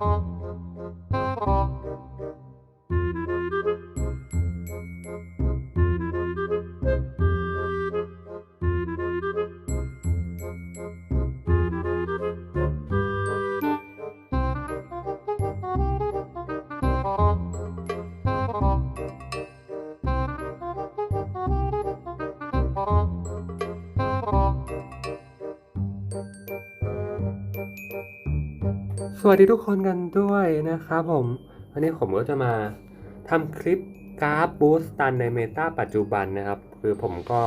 Oh. สวัสดีทุกคนกันด้วยนะครับผม วันนี้ผมก็จะมาทำคลิปกราฟบูสตันในเมตาปัจจุบันนะครับ คือผมก็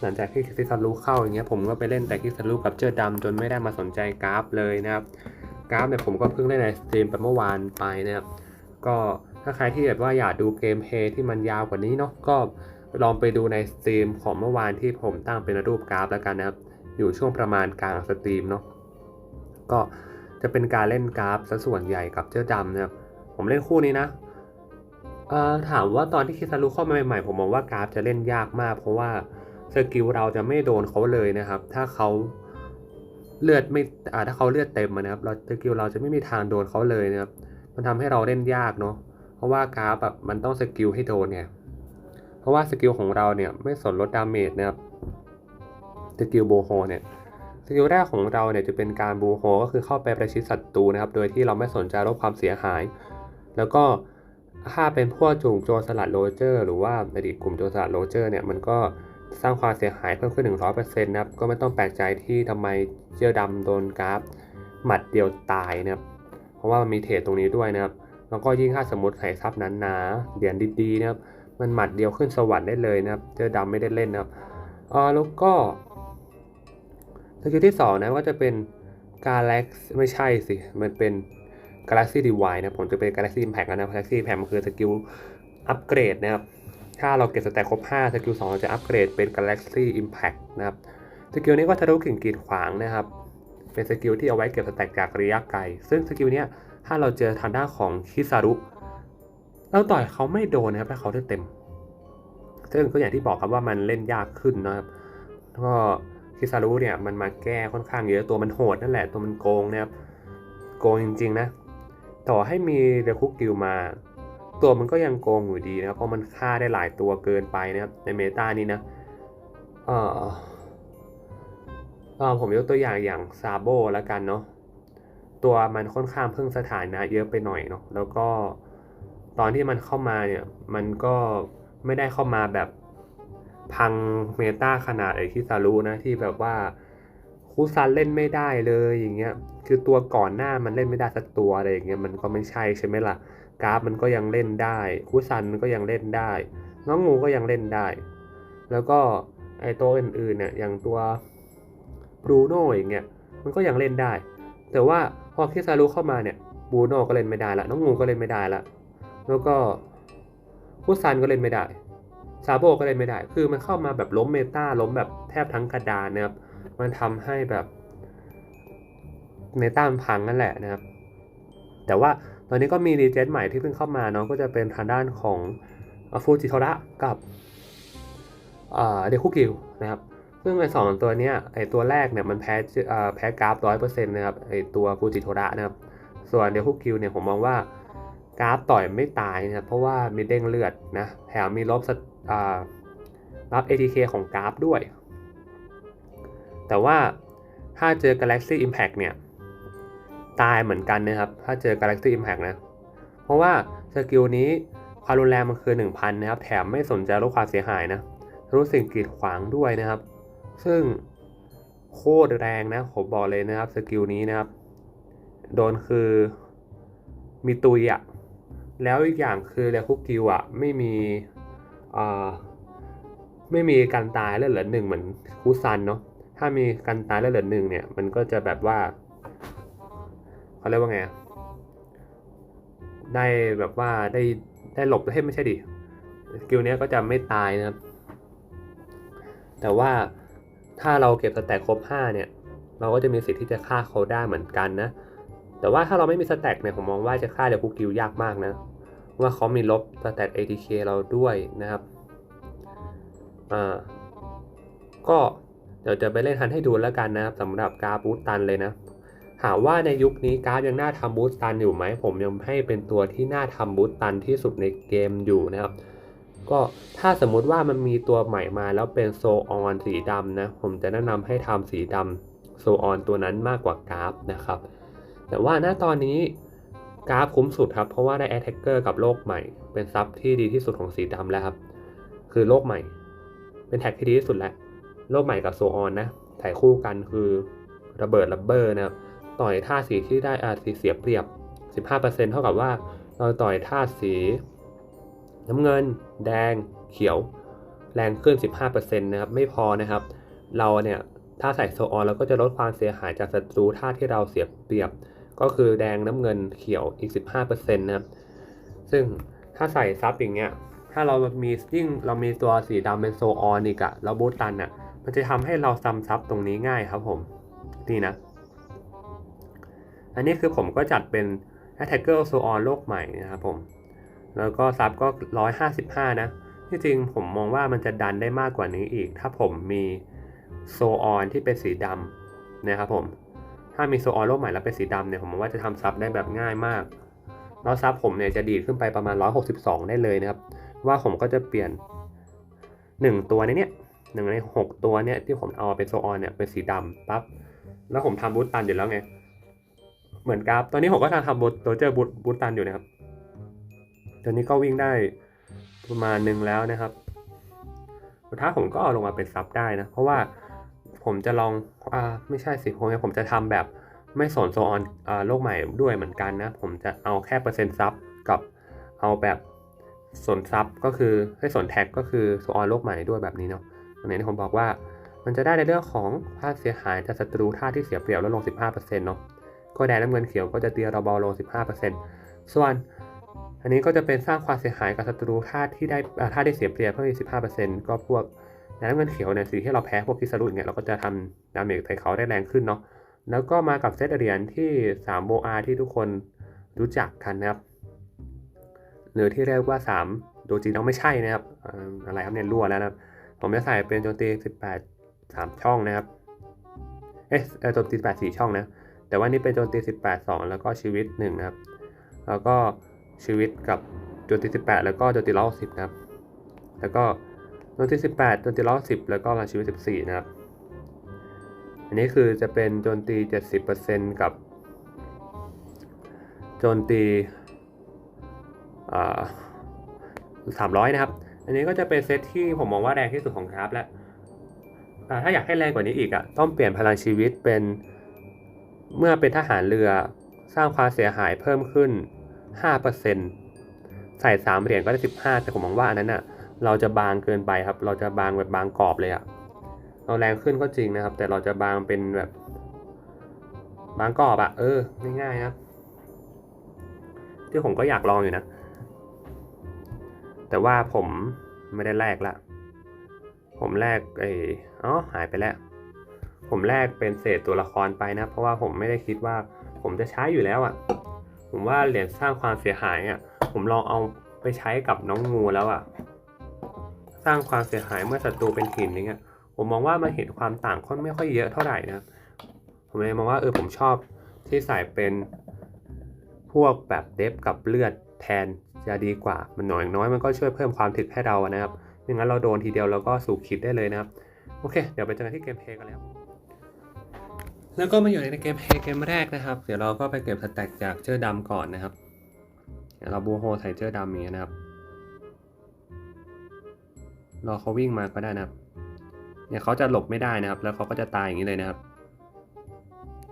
หลังจากที่คิสรูเข้าอย่างเงี้ยผมก็ไปเล่นแต่คิสรูกับเจอดำจนไม่ได้มาสนใจกราฟเลยนะครับ กราฟเนี่ยผมก็เพิ่งเล่นในสตรีมไปเมื่อวานไปนะครับ ก็ถ้าใครที่แบบว่าอยากดูเกมเพย์ที่มันยาวกว่านี้เนาะก็ลองไปดูในสตรีมของเมื่อวานที่ผมตั้งเป็นรูปกราฟแล้วกันนะครับ อยู่ช่วงประมาณกลางสตรีมเนาะก็ จะเป็นการเล่นกราฟซะส่วนใหญ่กับเจ้าดำนะครับผมเล่นคู่นี้นะถามว่าตอนที่คิซารุเข้ามาใหม่ๆผมมองว่ากราฟจะเล่นยากมาก เพราะว่าสกิลเราจะไม่โดนเขาเลยนะครับ ถ้าเขาเลือดไม่ถ้าเขาเลือดเต็มนะครับเราสกิลเราจะไม่มีทางโดนเขาเลยนะครับ มันทำให้เราเล่นยากเนาะเพราะว่ากราฟแบบมันต้องสกิลให้โดนไงเพราะว่าสกิลของเราเนี่ยไม่สนลดดาเมจนะครับสกิลโบโฮเนี่ย กิลแรกของเราเนี่ยจะเป็นการบูโฮก็คือเข้าไปประชิดศัตรูนะครับ โดยที่เราไม่สนใจลดความเสียหาย แล้วก็ถ้าเป็นพวกจุ่มโจรสลัดโรเจอร์ หรือว่าอดีตกลุ่มโจรสลัดโรเจอร์เนี่ยมันก็สร้างความเสียหายเพิ่มขึ้น 100%นะครับ ก็ไม่ต้องแปลกใจที่ทำไมเจียวดำโดนกราฟหมัดเดียวตายนะครับ เพราะว่ามันมีเทรดตรงนี้ด้วยนะครับ แล้วก็ยิ่งถ้าสมมติไข่ทรัพย์นั้นหนาเหรียญดีๆนะครับ มันหมัดเดียวขึ้นสวรรค์ได้เลยนะครับ เจอดำไม่ได้เล่นนะครับอ่าแล้วก็ สกิลที่2นะก็จะเป็น Galaxy ไม่ใช่สิ มันเป็น Galaxy Divide นะผมจะเป็น Galaxy Impact แล้วนะ Galaxy Impact มันคือสกิลอัปเกรดนะครับ ถ้าเราเก็บสแต็กครบ 5 สกิล2เราจะอัปเกรดเป็น Galaxy Impact นะครับ สกิลนี้ก็ทะลุกึ่งกีดขวางนะครับ เป็นสกิลที่เอาไว้เก็บสแต็กจากระยะไกล ซึ่งสกิลเนี้ยถ้าเราเจอทางด้านของคิซารุเราต่อยเขาไม่โดนนะครับถ้าเขาได้เต็ม ซึ่งก็อย่างที่บอกครับว่ามันเล่นยากขึ้นนะครับก็ คิซารุเนี่ยมันมาแก้ค่อนข้างเยอะตัวมันโหดนั่นแหละตัวมันโกงนะครับโกงจริง ๆ นะ ต่อให้มีเรคุกิลมา ตัวมันก็ยังโกงอยู่ดีนะครับเพราะมันฆ่าได้หลายตัวเกินไปนะครับในเมตานี้นะเออเออผมยกตัวอย่างอย่างซาโบแล้วกันเนาะตัวมันค่อนข้างเพิ่งสถานะเยอะไปหน่อยเนาะแล้วก็ตอนที่มันเข้ามาเนี่ยมันก็ไม่ได้เข้ามาแบบ พังเมตาขนาดไอ้คิซารุนะที่แบบว่าคูซันเล่นไม่ได้เลยอย่างเงี้ยคือตัวก่อนหน้ามันเล่นไม่ได้สักตัวอะไรอย่างเงี้ยมันก็ไม่ใช่ใช่ไหมล่ะกราฟมันก็ยังเล่นได้คูซันก็ยังเล่นได้ น้องงูก็ยังเล่นได้ แล้วก็ไอตัวอื่นๆเนี่ยอย่างตัวบรูโน่อย่างเงี้ยมันก็ยังเล่นได้ แต่ว่าพอคิซารุเข้ามาเนี่ยบรูโน่ก็เล่นไม่ได้ละน้องงูก็เล่นไม่ได้ละแล้วก็คูซันก็เล่นไม่ได้ ซาโบก็เล่นไม่ได้ คือมันเข้ามาแบบล้มเมตาล้มแบบแทบทั้งกระดานนะครับ มันทำให้แบบเมตามันพังนั่นแหละนะครับ แต่ว่าตอนนี้ก็มีรีเจนใหม่ที่เพิ่งเข้ามาเนาะ ก็จะเป็นทางด้านของฟูจิโทระกับเดคุกิวนะครับ ซึ่งไอสองตัวเนี้ยไอ้ตัวแรกเนี่ยมันแพ้แพ้กราฟร้อยเปอร์เซ็นต์นะครับ ไอ้ตัวฟูจิโทระนะครับ ส่วนเดคุกิวเนี่ยผมมองว่ากราฟต่อยไม่ตายนะครับ เพราะว่ามีเด้งเลือดนะ แถมมีลบส รับ ATK ของกราฟด้วย แต่ว่าถ้าเจอ Galaxy Impact เนี่ย ตายเหมือนกันนะครับ ถ้าเจอ Galaxy Impact นะ เพราะว่าสกิลนี้ความรุนแรงมันคือ 1,000 นะครับ แถมไม่สนใจลดความเสียหายนะ รู้สิ่งกีดขวางด้วยนะครับ ซึ่งโคตรแรงนะผมบอกเลยนะครับสกิลนี้นะครับ โดนคือมีตุยอะแล้วอีกอย่างคือเรคุกกิวอะไม่มี ไม่มีการตายแล้วเหลือหนึ่งเหมือนคูซันเนาะถ้ามีการตายแล้วเหลือหนึ่งเนี่ย มันก็จะแบบว่าเขาเรียกว่าไงได้แบบว่าได้ได้หลบให้ไม่ใช่ดิสกิลเนี้ยก็จะไม่ตายนะครับ แต่ว่าถ้าเราเก็บสแต็กครบ 5 เนี่ย เราก็จะมีสิทธิ์ที่จะฆ่าเขาได้เหมือนกันนะ แต่ว่าถ้าเราไม่มีสแต็กเนี่ยผมมองว่าจะฆ่าเดยวคุกิวยากมากนะ ว่าเขามีลบสแต็ก ATK เราด้วยนะครับอ่าก็เดี๋ยวจะไปเล่นทันให้ดูแล้วกันนะครับสำหรับการบูตตันเลยนะถามว่าในยุคนี้การ์ดยังน่าทำบูสตันอยู่ไหมผมยังให้เป็นตัวที่น่าทำบูสตันที่สุดในเกมอยู่นะครับ ก็ถ้าสมมุติว่ามันมีตัวใหม่มาแล้วเป็นโซออนสีดำนะ ผมจะแนะนำให้ทำสีดำโซออนตัวนั้นมากกว่ากราฟนะครับ แต่ว่าณตอนนี้ กราฟคุ้มสุดครับ เพราะว่าได้แอตแทกเกอร์กับโลกใหม่ เป็นซับที่ดีที่สุดของสีดำแล้วครับ คือโลกใหม่ เป็นแท็กที่ดีที่สุดแล้ว โลกใหม่กับโซออนนะถ่ายคู่กันคือระเบิดระเบอร์นะครับ ต่อยท่าสีที่ได้อาสีเสียเปรียบ 15%เท่ากับว่าเราต่อยท่าสี น้ำเงิน แดง เขียว แรงขึ้น 15%นะครับไม่พอนะครับ เราเนี่ยถ้าใส่โซออนเราก็จะลดความเสียหายจากศัตรูท่าที่เราเสียเปรียบ ก็คือแดงน้ำเงินเขียวอีก 15%นะครับ ซึ่งถ้าใส่ซับอย่างเงี้ย ถ้าเรามียิ่งเรามีตัวสีดำเป็นโซออนอีกอะแล้วบูตตันอะมันจะทำให้เราซ้ำซับตรงนี้ง่ายครับผม นี่นะ อันนี้คือผมก็จัดเป็น Attacker s o on โลกใหม่นะครับผม แล้วก็ซับก็ 155 นะ ที่จริงผมมองว่ามันจะดันได้มากกว่านี้อีก ถ้าผมมีโซออนที่เป็นสีดำนะครับผม ถ้ามีโซออนโลใหม่แล้วเป็นสีดำเนี่ยผมมองว่าจะทำซับได้แบบง่ายมาก แล้วซับผมเนี่ยจะดีดขึ้นไปประมาณ 162 ได้เลยนะครับ ว่าผมก็จะเปลี่ยน 1 ตัวในเนี้ยหนึ่งใน 6 ตัวเนี่ยที่ผมเอาเป็นโซออนเนี่ยเป็นสีดำปั๊บแล้วผมทำบูตตันอยู่แล้วไง เหมือนกราฟตอนนี้ผมก็ทำทำบูตตัวเจอบูตบูตตันอยู่นะครับตอนนี้ก็วิ่งได้ประมาณหนึ่งแล้วนะครับสุดท้ายผมก็เอาลงมาเป็นซับได้นะ เพราะว่า ผมจะลองอ่าไม่ใช่สิผมผมจะทำแบบไม่สนโซออนอ่าโลกใหม่ด้วยเหมือนกันนะ ผมจะเอาแค่เปอร์เซ็นต์ซับกับเอาแบบสนซับก็คือให้สนแท็กก็คือโซออนโลกใหม่ด้วยแบบนี้เนาะตรงนี้ผมบอกว่ามันจะได้ในเรื่องของค่าเสียหายจากศัตรูท่าที่เสียเปรียบลดลง 15%เนาะก็แดงน้ำเงินเขียวก็จะเตียเราเบาลง 15%ส่วนอันนี้ก็จะเป็นสร้างความเสียหายกับศัตรูท่าที่ได้ท่าที่เสียเปรียบเพิ่มอีก15%ก็พวก แดงน้ำเงินเขียวเนี่ยสีที่เราแพ้พวกคิสรุอย่างเงี้ยเราก็จะทำดาเมจใส่เขาได้แรงขึ้นเนาะแล้วก็มากับเซตเหรียญที่3โบอาที่ทุกคนรู้จักกันนะครับหรือที่เรียกว่า 3 โดจินเอาไม่ใช่นะครับอะไรครับเนี่ยรั่วแล้วนะครับผมจะใส่เป็นโจมตี 18 3 ช่องนะครับเอ๊ะโจมตี18 4 ช่องนะแต่ว่านี่เป็นโจมตี 18 2 แล้วก็ชีวิต1นะครับแล้วก็ชีวิตกับโจมตี 18 แล้วก็โจมตี110นะครับแล้วก็ โจมตี18โจมตี110แล้วก็มาชีวิต14 นะครับ อันนี้คือจะเป็นโจมตี 70%กับโจมตีอ่า300นะครับ อันนี้ก็จะเป็นเซตที่ผมมองว่าแรงที่สุดของกราฟแล้วถ้าอยากให้แรงกว่านี้อีกอะต้องเปลี่ยนพลังชีวิตเป็นเมื่อเป็นทหารเรือสร้างความเสียหายเพิ่มขึ้น 5%ใส่ 3 เหรียญก็ได้ 15 แต่ผมมองว่าอันนั้นอะ เราจะบางเกินไปครับ เราจะบางแบบบางกรอบเลยอะเราแรงขึ้นก็จริงนะครับ แต่เราจะบางเป็นแบบ บางกรอบอะเออง่ายๆครับที่ผมก็อยากลองอยู่นะ แต่ว่าผมไม่ได้แลกละผมแลกไอ้อ๋อหายไปแล้ว ผมแลกเป็นเศษตัวละครไปนะ เพราะว่าผมไม่ได้คิดว่าผมจะใช้อยู่แล้วอะ่ะ ผมว่าเหรียญสร้างความเสียหายอะ่ะ ผมลองเอาไปใช้กับน้องงูแล้วอะ่ะ สร้างความเสียหายเมื่อศัตรูเป็นหินอย่างเงี้ยผมมองว่ามันเห็นความต่างค่อนไม่ค่อยเยอะเท่าไหร่นะครับผมเลยมองว่าเออผมชอบที่ใส่เป็นพวกแบบเดฟกับเลือดแทนจะดีกว่า มันหน่อยน้อยมันก็ช่วยเพิ่มความถึกให้เรานะครับไม่งั้นเราโดนทีเดียวเราก็สู่คิดได้เลยนะครับ โอเค เดี๋ยวไปเจอกันที่เกมเพลย์กันแล้ว แล้วก็มาอยู่ในเกมเพลย์เกมแรกนะครับ เดี๋ยวเราก็ไปเก็บสแต็กจากเจอดำก่อนนะครับ เราบูโฮใส่เจอดำอย่างเงี้นะครับ รอเขาวิ่งมาก็ได้นะครับ เนี่ยเขาจะหลบไม่ได้นะครับ แล้วเขาก็จะตายอย่างนี้เลยนะครับ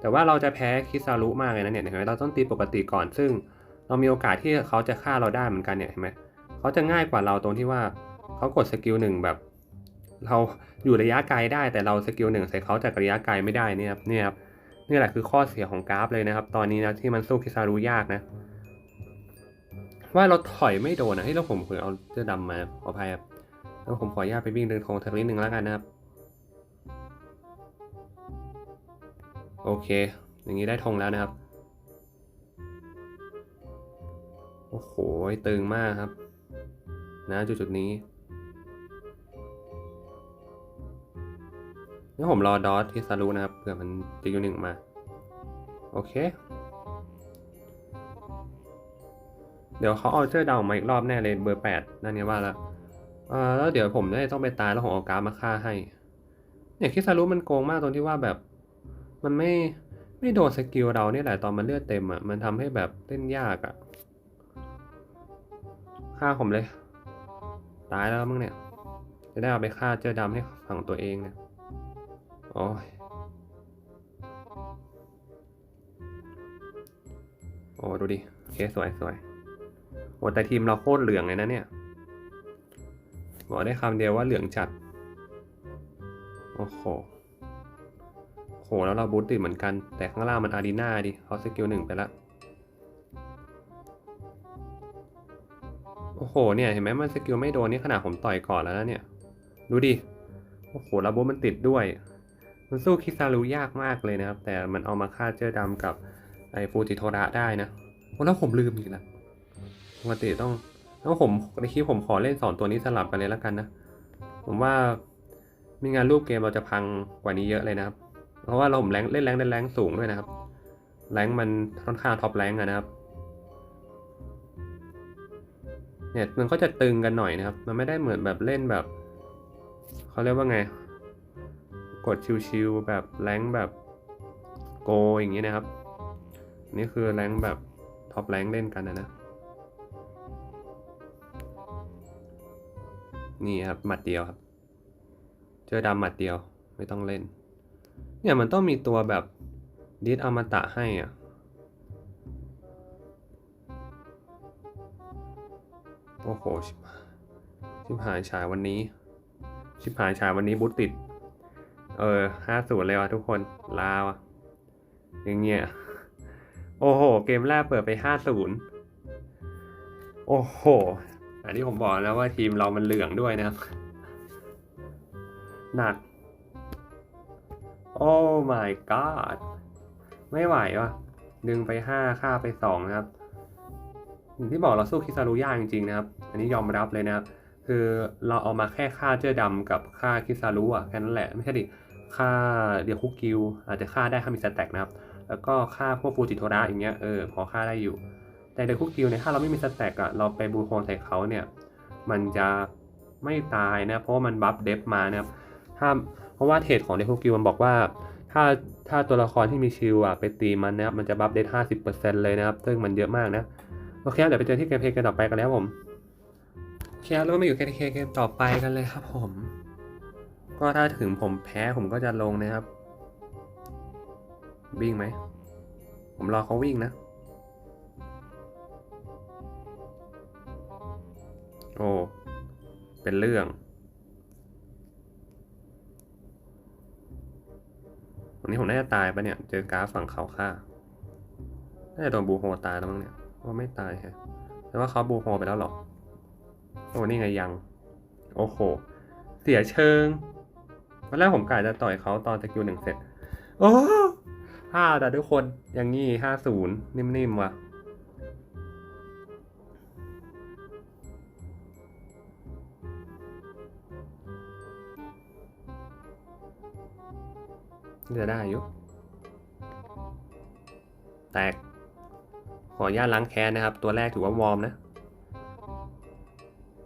แต่ว่าเราจะแพ้คิซารุมากเลยนะเนี่ยเห็นไหมเราต้องตีปกติก่อน ซึ่งเรามีโอกาสที่เขาจะฆ่าเราได้เหมือนกันเนี่ยเห็นไหมเขาจะง่ายกว่าเราตรงที่ว่าเขากดสกิลหนึ่งแบบ เราอยู่ระยะไกลได้แต่เราสกิลหนึ่งใส่เขาจากระยะไกลไม่ได้นี่ครับเนี่ยครับนี่แหละคือข้อเสียของกราฟเลยนะครับ ตอนนี้นะที่มันสู้คิซารุยากนะ ว่าเราถอยไม่โดนนะให้เราผมเผื่อเอาเสื้อดำมาขออภัยครับ แล้วผมขออนุญาตไปวิ่งเดินทงสักนิดนึงแล้วกันนะครับ โอเค อย่างนี้ได้ธงแล้วนะครับ โอ้โห ตึงมากครับ นะจุดจุดนี้นี่ผมรอดอทที่ซารุนะครับเผื่อมันจะยูหนึ่งมา โอเค เดี๋ยวเขาเอาเสื้อดาวมาอีกรอบแน่เลยเบอร์แปดนั่นเนี่ยว่าแล้ว อ่อแล้วเดี๋ยวผมได้ต้องไปตายแล้วผมเอาการ์ดมาฆ่าให้ เนี่ยคิซารุมันโกงมากตรงที่ว่าแบบ มันไม่ไม่โดนสกิลเราเนี่ยแหละตอนมันเลือดเต็มอะ มันทำให้แบบเล่นยากอะฆ่าผมเลย ตายแล้วมึงเนี่ย จะได้เอาไปฆ่าเจอดำให้ฝั่งตัวเองเนี่ยโอ้ยโอ้ดูดิ โอเคสวยสวยโอ้แต่ทีมเราโคตรเหลืองเลยนะเนี่ย บอกได้คำเดียวว่าเหลืองจัด โอ้โหโหแล้วเราบูตติดเหมือนกัน แต่ข้างล่างมันอารีนาดิเขาสกิลหนึ่งไปล้วโอ้โห เนี่ยเห็นไหมมันสกิลไม่โดนนี่ขนาดผมต่อยก่อนแล้วนะเนี่ย ดูดิ โอ้โหแล้วบูตมันติดด้วย มันสู้คิซารุยากมากเลยนะครับ แต่มันเอามาฆ่าเจอดำกับไอ้ฟูจิโทระได้นะโอ้แล้วผมลืมอีกแล้วปกติต้อง แล้วผมในคลิปผมขอเล่นสองตัวนี้สลับกันเลยแล้วกันนะ ผมว่ามีงานรูปเกมเราจะพังกว่านี้เยอะเลยนะครับ เพราะว่าเราผมแรงเล่นแรงเล่นแรงสูงด้วยนะครับ แรงมันค่อนข้างท็อปแรงอะนะครับ เนี่ยมันก็จะตึงกันหน่อยนะครับ มันไม่ได้เหมือนแบบเล่นแบบเขาเรียกว่าไง กดชิวๆแบบแรงแบบโกอย่างนี้นะครับ นี่คือแรงแบบท็อปแรงเล่นกันนะนะ นี่ครับหมัดเดียวครับ เจอดำหมัดเดียวไม่ต้องเล่น เนี่ยมันต้องมีตัวแบบดิสอมตะให้อะโอ้โหชิบหายชิบหายฉายวันนี้ ชิบหายฉายวันนี้บูตติด เออห้าศูนย์เลยว่ะทุกคนลาวอะอย่างเงี้ยโอ้โห เกมแรกเปิดไปห้าศูนย์โอ้โห อันนี้ผมบอกแล้วว่าทีมเรามันเหลืองด้วยนะครับ หนัก โอ้ my god ไม่ไหวว่ะดึงไปห้าฆ่าไปสองนะครับอย่างที่บอกเราสู้คิซารุยากจริงๆนะครับ อันนี้ยอมรับเลยนะครับ คือเราเอามาแค่ฆ่าเจอดำกับฆ่าคิซารุอะแค่นั้นแหละไม่ใช่ดิฆ่าเดียวคุกกิวอาจจะฆ่าได้ถ้ามีสแต็กนะครับ แล้วก็ฆ่าพวกฟูจิโทระอย่างเงี้ยเออพอฆ่าได้อยู่ แต่เดยวคุกกิวเนี่ยถ้าเราไม่มีสแต็กอะเราไปบูโฮนใส่เขาเนี่ยมันจะไม่ตายนะเพราะว่ามันบัฟเดฟมานะครับถ้าเพราะว่าเทรดของเดคุกิวมันบอกว่า ถ้าถ้าตัวละครที่มีชิลอะไปตีมันนะครับมันจะบัฟเดฟห้าสิบเปอร์เซ็นต์เลยนะครับซึ่งมันเยอะมากนะโอเคครับเดี๋ยวไปเจอที่เกมเพลย์กันต่อไปกันแล้วผมโอเคครับแล้วก็มาอยู่เกมเพลย์เกมต่อไปกันเลยครับผม ก็ถ้าถึงผมแพ้ผมก็จะลงนะครับวิ่งไหมผมรอเขาวิ่งนะ โอ้ เป็นเรื่อง วันนี้ผมน่าจะตายปะเนี่ย เจอกราฟฝั่งเขาฆ่า น่าจะโดนบูโฮตายแล้วมั้งเนี่ย ว่าไม่ตายฮะแต่ว่าเขาบูโฮไปแล้วหรอ โอ้นี่ไงยัง โอ้โห เสียเชิงวันแรกผมกะจะต่อยเขาตอนสกิลหนึ่งเสร็จ โอ้ห้าแต่ทุกคน อย่างงี้ห้าศูนย์นิ่มๆว่ะ จะได้อยู่ แตก ขออนุญาตล้างแค้นนะครับ ตัวแรกถือว่าวอร์มนะ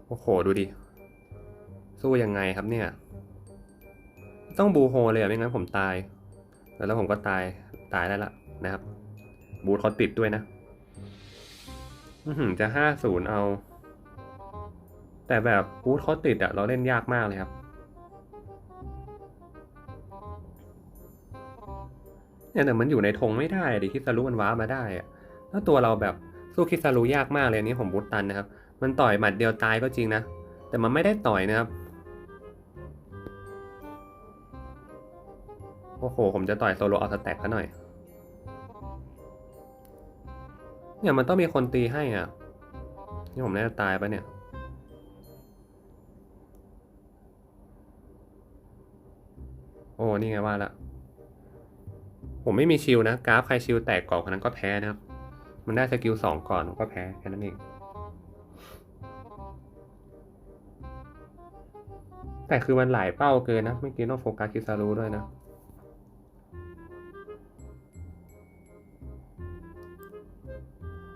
โอ้โห ดูดิ สู้ยังไงครับเนี่ย ต้องบูโฮเลยอะไม่งั้นผมตาย แล้วผมก็ตาย ตายได้ละนะครับ บูทเขาติดด้วยนะอื้อหือจะห้าศูนย์เอา แต่แบบบูทเขาติดอะเราเล่นยากมากเลยครับ เนี่ยแต่มันอยู่ในธงไม่ได้ดิคิซารุมันว้ามาได้อะถ้าตัวเราแบบสู้คิซารุยากมากเลยนี้ผมบูตันนะครับ มันต่อยหมัดเดียวตายก็จริงนะ แต่มันไม่ได้ต่อยนะครับ โอ้โห ผมจะต่อยโซโลเอาสแต็กซะหน่อย เนี่ยมันต้องมีคนตีให้อะ นี่ผมน่าจะตายปะเนี่ยโอ้ นี่ไงว่าละ ผมไม่มีชิลนะกราฟใครชิลแตกก่อนคนนั้นก็แพ้นะครับ มันได้สกิลสองก่อนก็แพ้แค่นั้นเอง แต่คือมันหลายเป้าเกินนะเมื่อกี้ต้องโฟกัสคิซารุด้วยนะ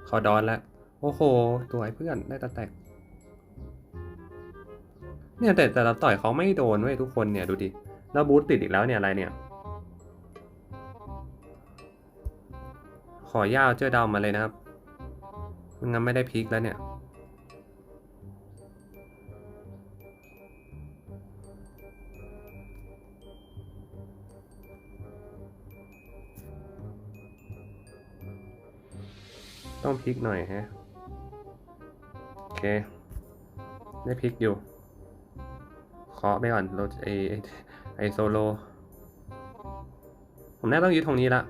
เขาดอนแล้วโอ้โห ตัวไอ้เพื่อนได้ตะแตก เนี่ยแต่แต่เราต่อยเขาไม่โดนเว้ยทุกคนเนี่ยดูดิ แล้วบูทติดอีกแล้วเนี่ยอะไรเนี่ย ขอย่าเอาเจอดาวมาเลยนะครับมันงั้นไม่ได้พลิกแล้วเนี่ย ต้องพลิกหน่อยฮะ โอเค ได้พลิกอยู่เคาะไปก่อนรถไอไอโซโล ผมน่าต้องยึดตรงนี้ละ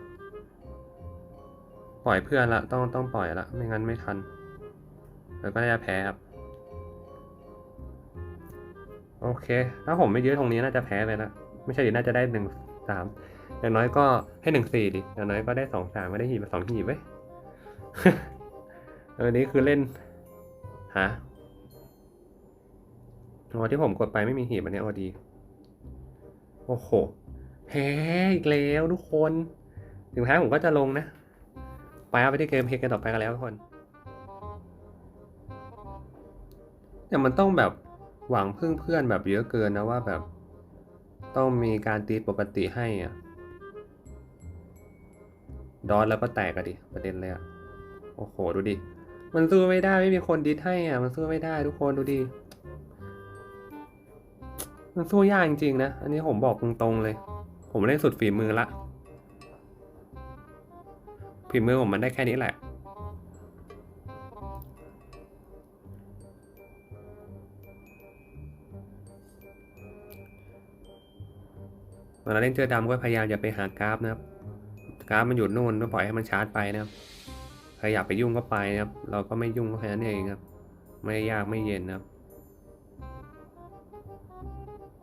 ปล่อยเพื่อนละต้องต้องปล่อยละไม่งั้นไม่ทันแล้วก็น่าจะแพ้ครับโอเค ถ้าผมไม่ยืดตรงนี้น่าจะแพ้ไปละไม่ใช่ดิน่าจะได้หนึ่งสามอย่างน้อยก็ให้หนึ่งสี่ดิอย่างน้อยก็ได้สองสามไม่ได้หีบสองหีบเว้ยเออนี้คือเล่นฮะอ๋อที่ผมกดไปไม่มีหีบอันนี้ออดีโอ้โหแพ้อีกแล้วทุกคน ถึงแพ้ผมก็จะลงนะ ไปเอาไปที่เกมเพลกันต่อไปกันแล้วทุกคนแต่มันต้องแบบหวังพึ่งเพื่อนแบบเยอะเกินนะว่าแบบ ต้องมีการตีปกติให้อะดอนแล้วก็แตกอะดิประเด็นเลยอะโอ้โหดูดิ มันสู้ไม่ได้ไม่มีคนดิสให้อะ มันสู้ไม่ได้ทุกคนดูดิ มันสู้ยากจริงๆนะ อันนี้ผมบอกตรงๆเลย ผมเล่นสุดฝีมือละ ฝีมือผมมันได้แค่นี้แหละ เวลาเล่นเจอดำก็พยายามอย่าไปหากราฟนะครับ กราฟมันอยู่นู่นก็ปล่อยให้มันชาร์จไปนะครับใครอยากไปยุ่งก็ไปนะครับ เราก็ไม่ยุ่งก็แค่นั้นเองครับ ไม่ยากไม่เย็นนะครับ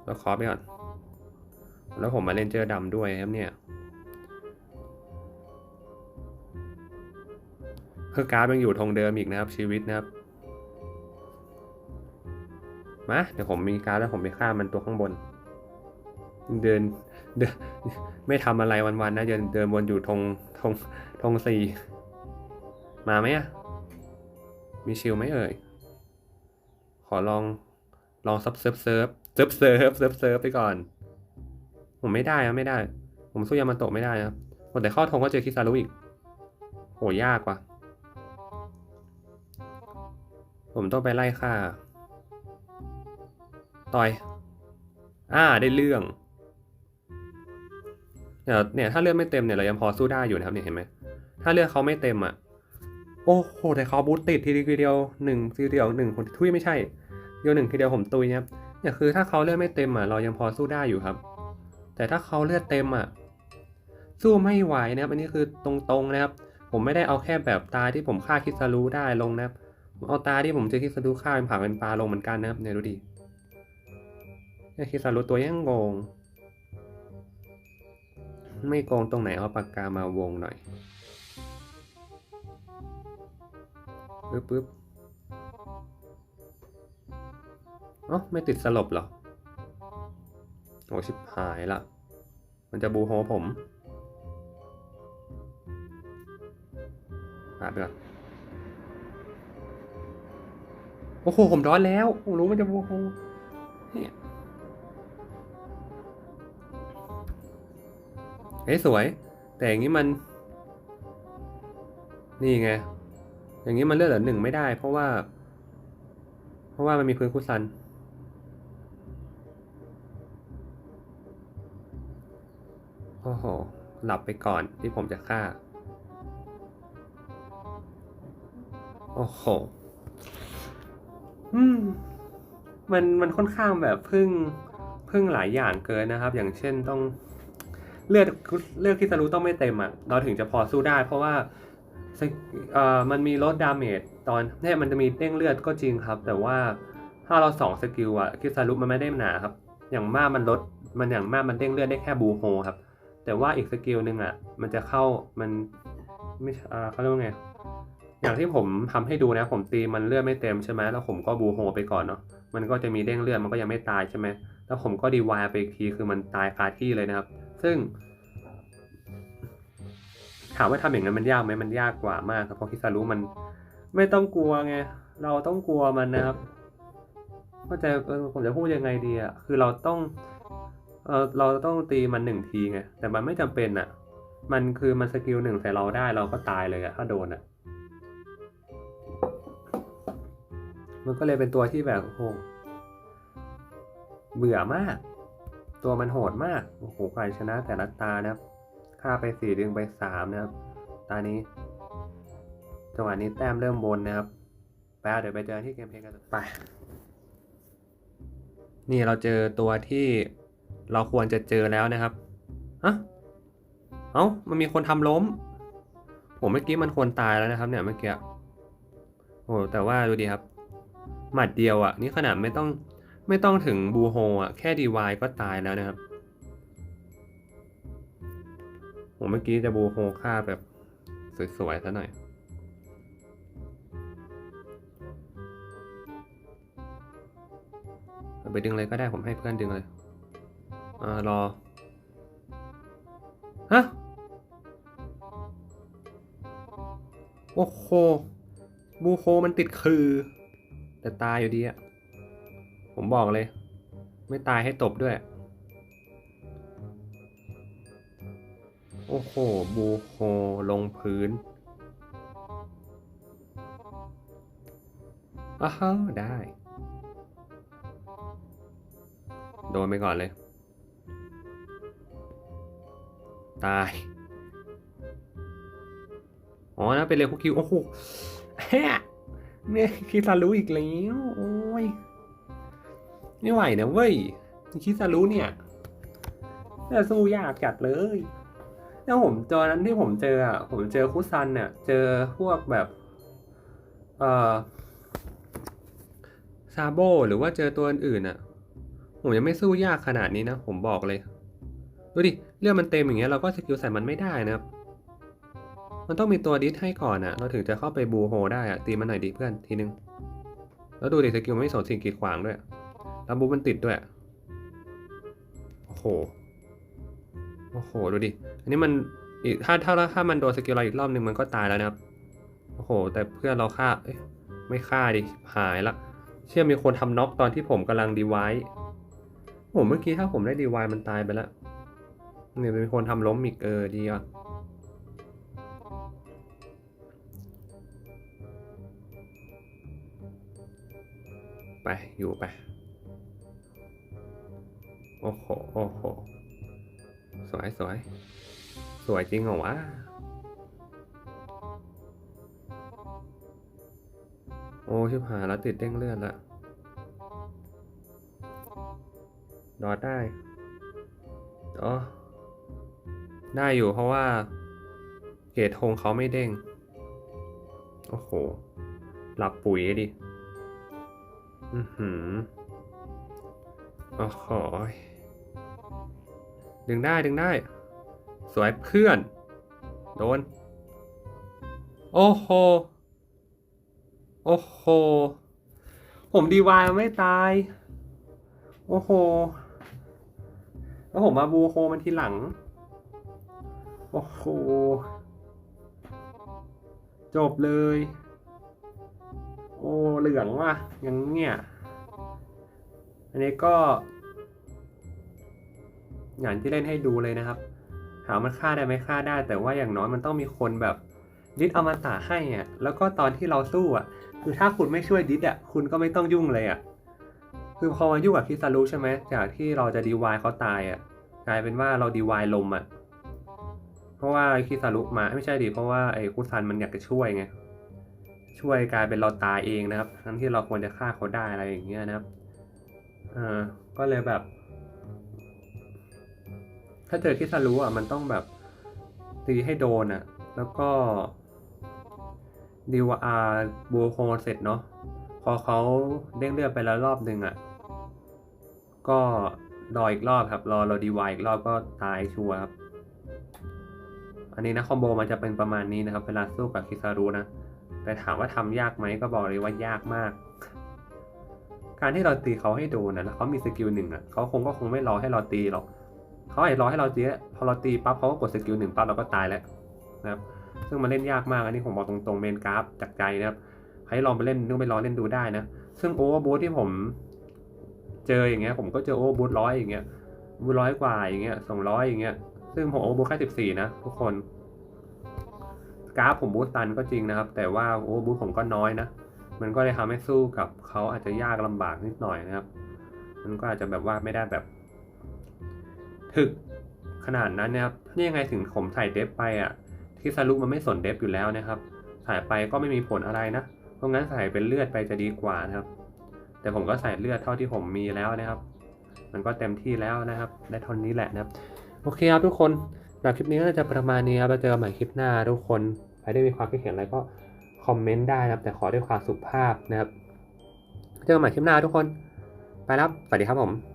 เราขอไปก่อน แล้วผมมาเล่นเจอดำด้วยครับเนี่ย คือกราฟยังอยู่ทงเดิมอีกนะครับชีวิตนะครับมาเดี๋ยวผมมีการแล้วผมไปฆ่ามันตัวข้างบน เดินเดินไม่ทำอะไรวันๆนะเดินเดินวนอยู่ธงธงธงสี่มาไหมอะมีชิลไหมเอ่ย ขอลองลองซับเซิร์ฟเซิร์ฟเซิร์ฟเซิร์ฟเซิร์ฟเซิร์ฟไปก่อน ผมไม่ได้อะไม่ได้ ผมสู้ยามันโตะไม่ได้นะครับผมแต่เข้อธงก็เจอคิซารุอีกโหยากว่ะ ผมต้องไปไล่ฆ่า ต่อย อ่าได้เรื่องเนี่ยเนี่ยถ้าเลือดไม่เต็มเนี่ยเรายังพอสู้ได้อยู่นะครับเนี่ยเห็นไหมถ้าเลือดเขาไม่เต็มอะ โอ้โหแต่เขาบูทติดทีเดียวหนึ่งทีเดียวหนึ่งคนทุยไม่ใช่เดียวหนึ่งทีเดียวผมตุยนะครับเนี่ยคือถ้าเขาเลือดไม่เต็มอะเรายังพอสู้ได้อยู่ครับ แต่ถ้าเขาเลือดเต็มอะสู้ไม่ไหวนะครับอันนี้คือตรงๆนะครับ ผมไม่ได้เอาแค่แบบตายที่ผมฆ่าคิสารุได้ลงนะครับ เอาตาที่ผมเจอคิสารุฆ่าเป็นผักเป็นปลาลงเหมือนกันนะครับเนี่ยดูดิเนี่ยคิสารุตัวยังโกงไม่โกงตรงไหนเอาปากกามาวงหน่อยปึ๊บปึ๊บเอ๋อไม่ติดสลบเหรอ โอ้ชิบหายละ มันจะบูโฮผมปาดไปก่อน โอ้โหผมร้อนแล้วผมรู้มันจะบูโฮเนี่ยเอ้ยสวย แต่อย่างนี้มัน นี่ไง อย่างนี้มันเลือดเหลือหนึ่งไม่ได้ เพราะว่า เพราะว่ามันมีพื้นคุซันโอ้โห หลับไปก่อนที่ผมจะฆ่า โอ้โห อืม มันมันค่อนข้างแบบพึ่งพึ่งหลายอย่างเกินนะครับ อย่างเช่นต้องเลือดเลือดคิสารุต้องไม่เต็มอะเราถึงจะพอสู้ได้ เพราะว่าเอ่อมันมีลดดาเมจตอนเนี่ยมันจะมีเด้งเลือดก็จริงครับ แต่ว่าถ้าเราสองสกิลอะคิสารุมันไม่ได้หนาครับ อย่างมากมันลดมันอย่างมากมันเด้งเลือดได้แค่บูโฮครับ แต่ว่าอีกสกิลหนึ่งอะมันจะเข้ามันไม่ใช่อ่าเขาเรียกว่าไง อย่างที่ผมทำให้ดูนะ ผมตีมันเลือดไม่เต็มใช่ไหมแล้วผมก็บูโฮไปก่อนเนาะมันก็จะมีเด้งเลือดมันก็ยังไม่ตายใช่ไหมแล้วผมก็ดีวายไปอีกทีคือมันตายคาที่เลยนะครับ ซึ่ง ถามว่าทำอย่างนั้นมันยากไหมมันยากกว่ามากครับเพราะคิซารุมันไม่ต้องกลัวไงเราต้องกลัวมันนะครับเข้าใจผมจะพูดยังไงดีอะคือเราต้องเออเราต้องตีมันหนึ่งทีไงแต่มันไม่จำเป็นอะ มันคือมันสกิลหนึ่งใส่เราได้เราก็ตายเลยอะถ้าโดนอะ มันก็เลยเป็นตัวที่แบบโอ้โหเบื่อมาก ตัวมันโหดมากโอ้โหใครชนะแต่ละตานะครับฆ่าไปสี่ดึงไปสามนะครับ ตานี้จังหวะนี้แต้มเริ่มบนนะครับไปเอาเดี๋ยวไปเจอที่เกมเพลย์กันไป นี่เราเจอตัวที่เราควรจะเจอแล้วนะครับฮะเอ้ามันมีคนทำล้ม ผมเมื่อกี้มันควรตายแล้วนะครับ เนี่ยเมื่อกี้โอ้แต่ว่าดูดีครับ หมัดเดียวอะ่ะ นี่ขนาดไม่ต้องไม่ต้องถึงบูโฮอะ แค่ดีวายก็ตายแล้วนะครับผมเมื่อกี้จะบูโฮฆ่าแบบสวยๆซะหน่อย ไปดึงเลยก็ได้ผมให้เพื่อนดึงเลยอ่ารอ ฮะ โอ้โหบูโคมันติดคือ แต่ตายอยู่ดีอะผมบอกเลย ไม่ตายให้ตบด้วย โอ้โห บูโคลงพื้นอ้าวได้ โดนไปก่อนเลย ตาย อ๋อนะเป็นเรคุคิว โอ้โหแฮะ เนี่ยคิซารุอีกแล้วโอ้ยไม่ไหวนะเว้ยคิซารุเนี่ยจะสู้ยากจัดเลยแล้วผมตอนนั้นที่ผมเจออะผมเจอคุซันเนี่ยเจอพวกแบบเอ่อซาโบหรือว่าเจอตัวอื่นอะ ผมยังไม่สู้ยากขนาดนี้นะ ผมบอกเลย ดูดิเลือดมันเต็มอย่างเงี้ยเราก็สกิลใส่มันไม่ได้นะครับ มันต้องมีตัวดิสให้ก่อนอะเราถึงจะเข้าไปบูโฮได้อะตีมันหน่อยดิเพื่อนทีนึง แล้วดูดิสกิลไม่สนสิ่งกีดขวางด้วยแล้วบูมันติดด้วย โอ้โห โอ้โห ดูดิ อันนี้มันอีกถ้าถ้าถ้ามันโดนสกิลเรอีกรอบหนึ่งมันก็ตายแล้วนะครับ โอ้โห แต่เพื่อนเราฆ่า เอ้ย ไม่ฆ่าดิ หายละ เชื่อมีคนทำน็อกตอนที่ผมกำลังดีไวผมเมื่อกี้ถ้าผมได้ดีไวมันตายไปแล้วเนี่ยเป็นคนทำล้มอีกเออดีอะ ไป อยู่ไป โอ้โห โอ้โห สวยสวย สวยจริงเหรอวะ โอ้ชิบหายแล้วติดเด้งเลือดละดอดได้อ๋อได้อยู่เพราะว่า เกรดธงเขาไม่เด้ง โอ้โห หลับปุ๋ยดิ อือหือโอ้โหดึงได้ดึงได้ สวยเพื่อน โดน โอ้โห โอ้โห ผมดีวายไม่ตาย โอ้โห แล้วผมมาบูโคมันทีหลัง โอ้โห จบเลย โอ้เหลืองว่ะยังเนี่ยอันนี้ก็อย่างที่เล่นให้ดูเลยนะครับ ถามมันฆ่าได้ไหมฆ่าได้ แต่ว่าอย่างน้อยมันต้องมีคนแบบดิสอมตะให้อะ แล้วก็ตอนที่เราสู้อะ คือถ้าคุณไม่ช่วยดิสอะ คุณก็ไม่ต้องยุ่งเลยอะ คือพอมายุ่งกับคิซารุใช่ไหม จากที่เราจะดีวายเขาตายอะ กลายเป็นว่าเราดีวายลมอะ เพราะว่าคิซารุมาไม่ใช่ดิ เพราะว่าไอ้คุซันมันอยากจะช่วยไง ช่วยกลายเป็นเราตายเองนะครับ ทั้งที่เราควรจะฆ่าเขาได้อะไรอย่างเงี้ยนะครับเออก็เลยแบบ ถ้าเจอคิซารุอะมันต้องแบบตีให้โดนอะ แล้วก็ดีวอาบูโคเสร็จเนาะพอเขาเด้งเลือดไปแล้วรอบหนึ่งอะ ก็รออีกรอบครับ รอเราดีวายอีกรอบก็ตายชัวร์ครับ อันนี้นะคอมโบมันจะเป็นประมาณนี้นะครับ เวลาสู้กับคิซารุนะ แต่ถามว่าทำยากไหมก็บอกเลยว่ายากมาก การที่เราตีเขาให้โดนนะแล้วเขามีสกิลหนึ่งอะเขาคงก็คงไม่รอให้เราตีหรอกเขาอาจจะรอให้เราตีพอเราตีปั๊บเขาก็กดสกิลหนึ่งปั๊บเราก็ตายแล้วนะครับ ซึ่งมันเล่นยากมากอันนี้ผมบอกตรงๆเมนกราฟจากใจนะครับใครลองไปเล่นนึกไปลองเล่นดูได้นะ ซึ่งโอเวอร์บูทที่ผมเจออย่างเงี้ยผมก็เจอโอเวอร์บูทร้อยอย่างเงี้ยบูทร้อยกว่าอย่างเงี้ยสองร้อยอย่างเงี้ยซึ่งผมโอเวอร์บูทแค่สิบสี่นะทุกคน กราฟผมบูทตันก็จริงนะครับ แต่ว่าโอเวอร์บูทผมก็น้อยนะ มันก็เลยทำให้สู้กับเขาอาจจะยากลำบากนิดหน่อยนะครับ มันก็อาจจะแบบว่าไม่ได้แบบ ถึกขนาดนั้นนะครับนี่ยังไงถึงผมใส่เดฟไปอะ ที่ซารุมันไม่สนเดฟอยู่แล้วนะครับใส่ไปก็ไม่มีผลอะไรนะเพราะงั้นใส่เป็นเลือดไปจะดีกว่านะครับ แต่ผมก็ใส่เลือดเท่าที่ผมมีแล้วนะครับ มันก็เต็มที่แล้วนะครับ ได้เท่านี้แหละนะครับ โอเคครับทุกคน สำหรับคลิปนี้ก็จะประมาณนี้ครับเราเจอกันใหม่คลิปหน้าทุกคนใครได้มีความคิดเห็นอะไรก็คอมเมนต์ได้นะครับ แต่ขอด้วยความสุภาพนะครับ เจอกันใหม่คลิปหน้าทุกคน ไปแล้วสวัสดีครับผม